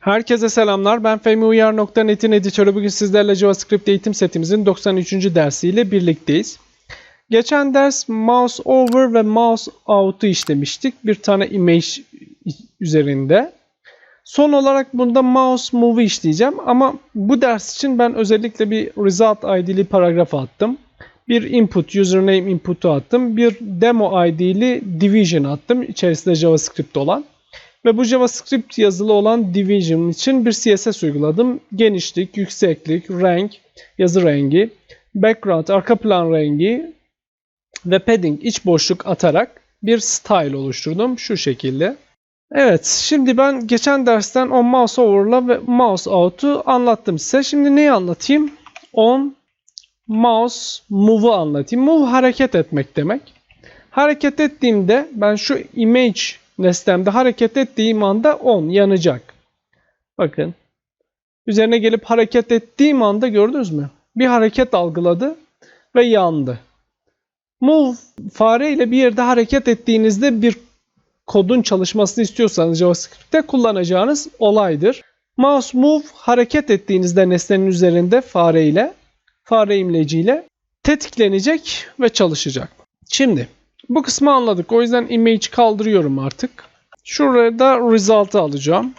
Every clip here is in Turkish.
Herkese selamlar. Ben FehmiUyar.net'in editörü. Bugün sizlerle JavaScript eğitim setimizin 93. dersiyle birlikteyiz. Geçen ders mouse over ve mouse out'u işlemiştik. Bir tane image üzerinde. Son olarak bunda mouse move'u işleyeceğim ama bu ders için ben özellikle bir result id'li paragraf attım. Bir input, username input'u attım. Bir demo id'li division attım. içerisinde JavaScript olan. Ve bu JavaScript yazılı olan division için bir CSS uyguladım. Genişlik, yükseklik, renk, yazı rengi, background, arka plan rengi ve padding, iç boşluk atarak bir style oluşturdum. Şu şekilde. Evet, şimdi ben geçen dersten on mouse over'la ve mouse out'u anlattım size. Şimdi neyi anlatayım? On mouse move'u anlatayım. Move hareket etmek demek. Hareket ettiğimde ben şu image nesnemde hareket ettiğim anda on yanacak. Bakın. Üzerine gelip hareket ettiğim anda gördünüz mü? Bir hareket algıladı ve yandı. Move fare ile bir yerde hareket ettiğinizde bir kodun çalışmasını istiyorsanız JavaScript'te kullanacağınız olaydır. Mouse move hareket ettiğinizde nesnenin üzerinde fare ile fare imleciyle tetiklenecek ve çalışacak. Şimdi bu kısmı anladık. O yüzden image kaldırıyorum artık. Şuraya da result'ı alacağım.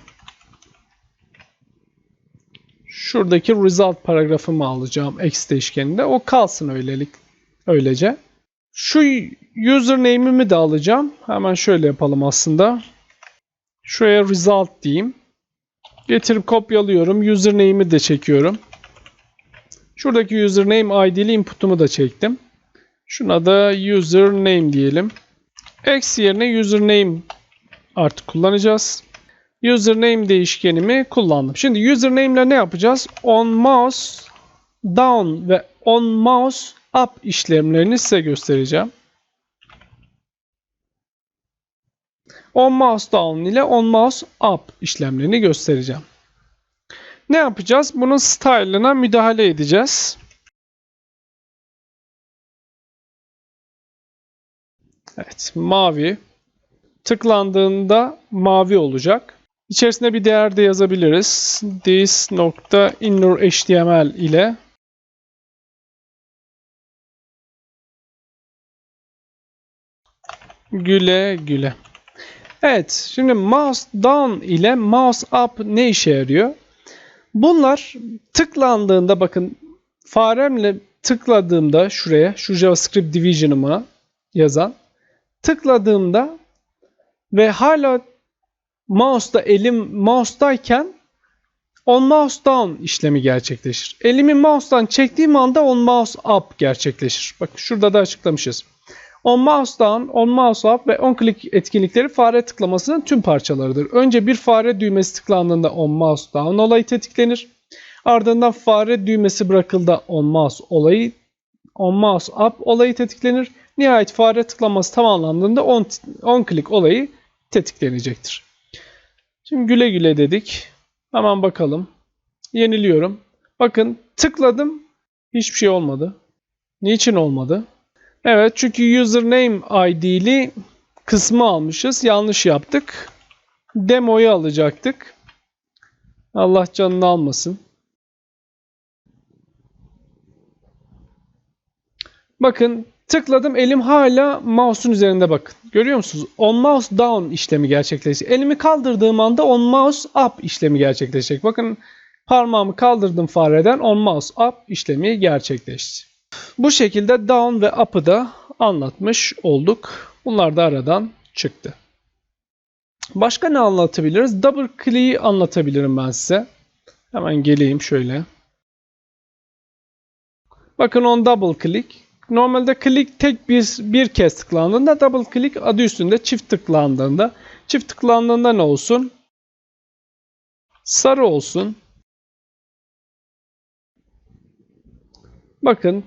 Şuradaki result paragrafımı alacağım x değişkeninde. O kalsın öylelik, öylece. Şu username'imi de alacağım. Hemen şöyle yapalım aslında. Şuraya result diyeyim. Getirip kopyalıyorum. Username'i de çekiyorum. Şuradaki username id'li input'umu da çektim. Şuna da username diyelim. X yerine username artık kullanacağız. Username değişkenimi kullandım. Şimdi username ile ne yapacağız? On mouse down ve on mouse up işlemlerini size göstereceğim. On mouse down ile on mouse up işlemlerini göstereceğim. Ne yapacağız? Bunun style'ına müdahale edeceğiz. Evet, mavi. Tıklandığında mavi olacak. İçerisine bir değer de yazabiliriz. This nokta inner HTML ile güle güle. Evet, şimdi mouse down ile mouse up ne işe yarıyor? Bunlar tıklandığında bakın faremle tıkladığımda şuraya, şu JavaScript division'ıma yazan tıkladığımda ve hala mouse'da elim mouse'dayken on mouse down işlemi gerçekleşir. Elimi mouse'dan çektiğim anda on mouse up gerçekleşir. Bak şurada da açıklamışız. On mouse down, on mouse up ve on click etkinlikleri fare tıklamasının tüm parçalarıdır. Önce bir fare düğmesi tıklandığında on mouse down olayı tetiklenir. Ardından fare düğmesi bırakıldığında on mouse olayı on mouse up olayı tetiklenir. Nihayet fare tıklaması tamamlandığında on, on click olayı tetiklenecektir. Şimdi güle güle dedik. Hemen bakalım. Yeniliyorum. Bakın tıkladım. Hiçbir şey olmadı. Niçin olmadı? Evet çünkü username id'li kısmı almışız. Yanlış yaptık. Demo'yu alacaktık. Allah canını almasın. Bakın tıkladım elim hala mouse'un üzerinde bakın. Görüyor musunuz? On mouse down işlemi gerçekleşecek. Elimi kaldırdığım anda on mouse up işlemi gerçekleşecek. Bakın parmağımı kaldırdım fareden on mouse up işlemi gerçekleşti. Bu şekilde down ve up'ı da anlatmış olduk. Bunlar da aradan çıktı. Başka ne anlatabiliriz? Double click'i anlatabilirim ben size. Hemen geleyim şöyle. Bakın on double click. Normalde click tek bir, bir kez tıklandığında double click adı üstünde çift tıklandığında. Çift tıklandığında ne olsun? Sarı olsun. Bakın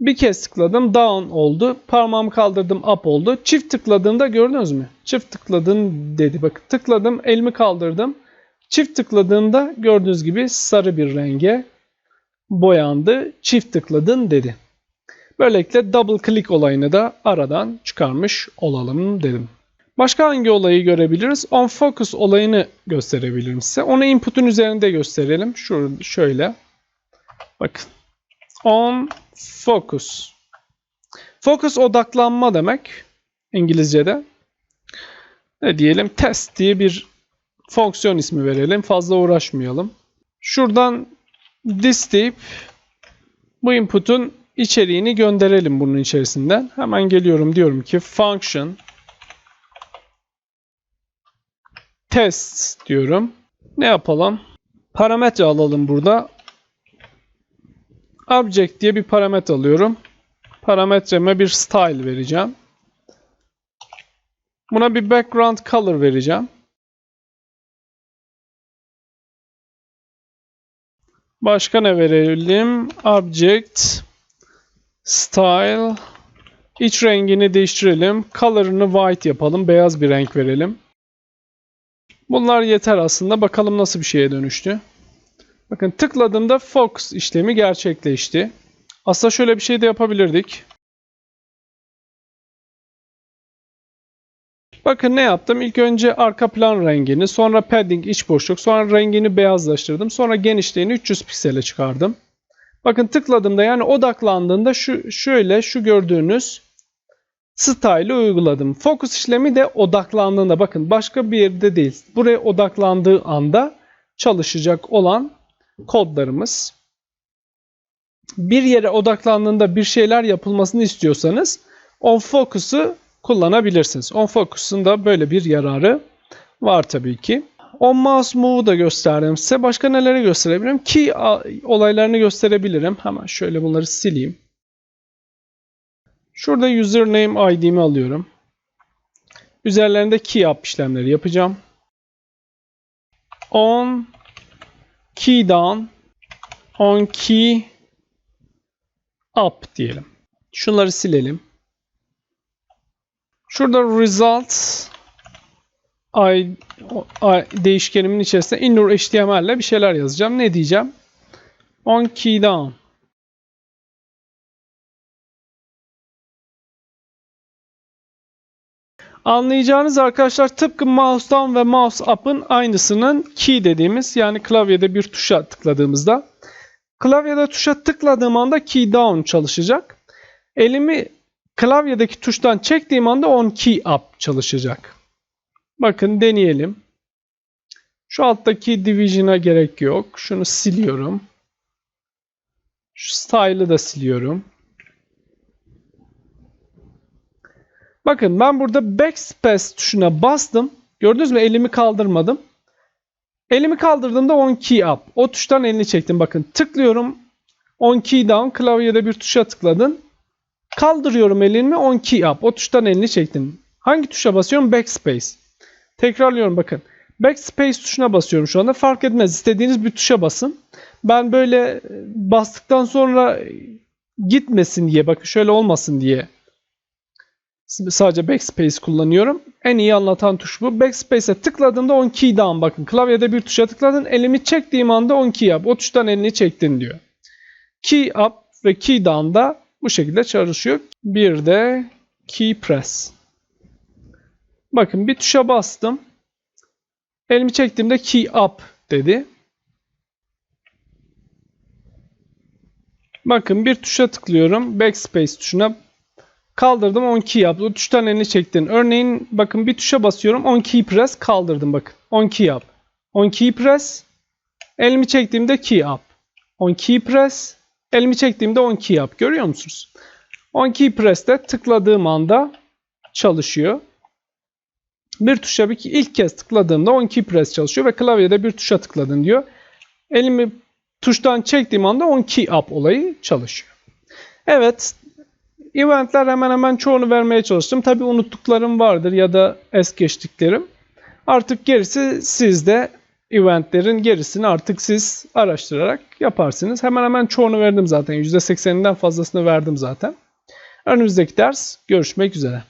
bir kez tıkladım down oldu. Parmağımı kaldırdım up oldu. Çift tıkladığımda gördünüz mü? Çift tıkladım dedi. Bakın tıkladım elimi kaldırdım. Çift tıkladığımda gördüğünüz gibi sarı bir renge boyandı. Çift tıkladın dedi. Böylelikle double click olayını da aradan çıkarmış olalım dedim. Başka hangi olayı görebiliriz? On focus olayını gösterebilirim size. Onu input'un üzerinde gösterelim. Şurada şöyle. Bakın. On focus. Focus odaklanma demek İngilizce'de. Ne diyelim? Test diye bir fonksiyon ismi verelim. Fazla uğraşmayalım. Şuradan this deyip bu input'un içeriğini gönderelim bunun içerisinden. Hemen geliyorum diyorum ki function test diyorum. Ne yapalım? Parametre alalım burada. Object diye bir parametre alıyorum. Parametreme bir style vereceğim. Buna bir background color vereceğim. Başka ne verelim? Object style iç rengini değiştirelim. Color'ını white yapalım. Beyaz bir renk verelim. Bunlar yeter aslında. Bakalım nasıl bir şeye dönüştü. Bakın tıkladığımda Fox işlemi gerçekleşti. Aslında şöyle bir şey de yapabilirdik. Bakın ne yaptım? İlk önce arka plan rengini, sonra padding iç boşluk, sonra rengini beyazlaştırdım. Sonra genişliğini 300 piksele çıkardım. Bakın tıkladığımda yani odaklandığında şu şöyle şu gördüğünüz style'ı uyguladım. Focus işlemi de odaklandığında bakın başka bir yerde değil. Buraya odaklandığı anda çalışacak olan kodlarımız. Bir yere odaklandığında bir şeyler yapılmasını istiyorsanız on focus'u kullanabilirsiniz. On focus'un da böyle bir yararı var tabii ki. On mouse move'u da gösterdim size. Başka neleri gösterebilirim? Key olaylarını gösterebilirim. Hemen şöyle bunları sileyim. Şurada username ID'mi alıyorum. Üzerlerinde key up işlemleri yapacağım. On key down on key up diyelim. Şunları silelim. Şurada result I, I değişkenimin içerisinde inner HTML ile bir şeyler yazacağım. Ne diyeceğim? On key down. Anlayacağınız arkadaşlar tıpkı mouse down ve mouse up'ın aynısının key dediğimiz yani klavyede bir tuşa tıkladığımızda klavyede tuşa tıkladığım anda key down çalışacak. Elimi klavyedeki tuştan çektiğim anda on key up çalışacak. Bakın deneyelim. Şu alttaki division'a gerek yok. Şunu siliyorum. Şu style'ı da siliyorum. Bakın ben burada backspace tuşuna bastım. Gördünüz mü? Elimi kaldırmadım. Elimi kaldırdığımda on key up. O tuştan elini çektim. Bakın tıklıyorum. On key down. Klavyede bir tuşa tıkladın. Kaldırıyorum elimi on key up. O tuştan elini çektim. Hangi tuşa basıyorum? Backspace. Tekrarlıyorum bakın. Backspace tuşuna basıyorum şu anda. Fark etmez. İstediğiniz bir tuşa basın. Ben böyle bastıktan sonra gitmesin diye bakın şöyle olmasın diye sadece backspace kullanıyorum. En iyi anlatan tuş bu. Backspace'e tıkladığımda on key down bakın. Klavyede bir tuşa tıkladın. Elimi çektiğim anda on key up. O tuştan elini çektin diyor. Key up ve key down da bu şekilde çalışıyor. Bir de key press. Bakın bir tuşa bastım. Elimi çektiğimde key up dedi. Bakın bir tuşa tıklıyorum. Backspace tuşuna Kaldırdım 10 key yap. O tuştan elini çektin. Örneğin bakın bir tuşa basıyorum. 10 key press kaldırdım bakın. 10 key yap. 10 key press. Elimi çektiğimde key up. 10 key press. Elimi çektiğimde 10 key up. Görüyor musunuz? 10 key press'te tıkladığım anda çalışıyor. Bir tuşa bir ilk kez tıkladığımda 10 key press çalışıyor ve klavyede bir tuşa tıkladın diyor. Elimi tuştan çektiğim anda 10 key up olayı çalışıyor. Evet, Eventler hemen hemen çoğunu vermeye çalıştım. Tabi unuttuklarım vardır ya da es geçtiklerim. Artık gerisi sizde. Eventlerin gerisini artık siz araştırarak yaparsınız. Hemen hemen çoğunu verdim zaten. %80'inden fazlasını verdim zaten. Önümüzdeki ders görüşmek üzere.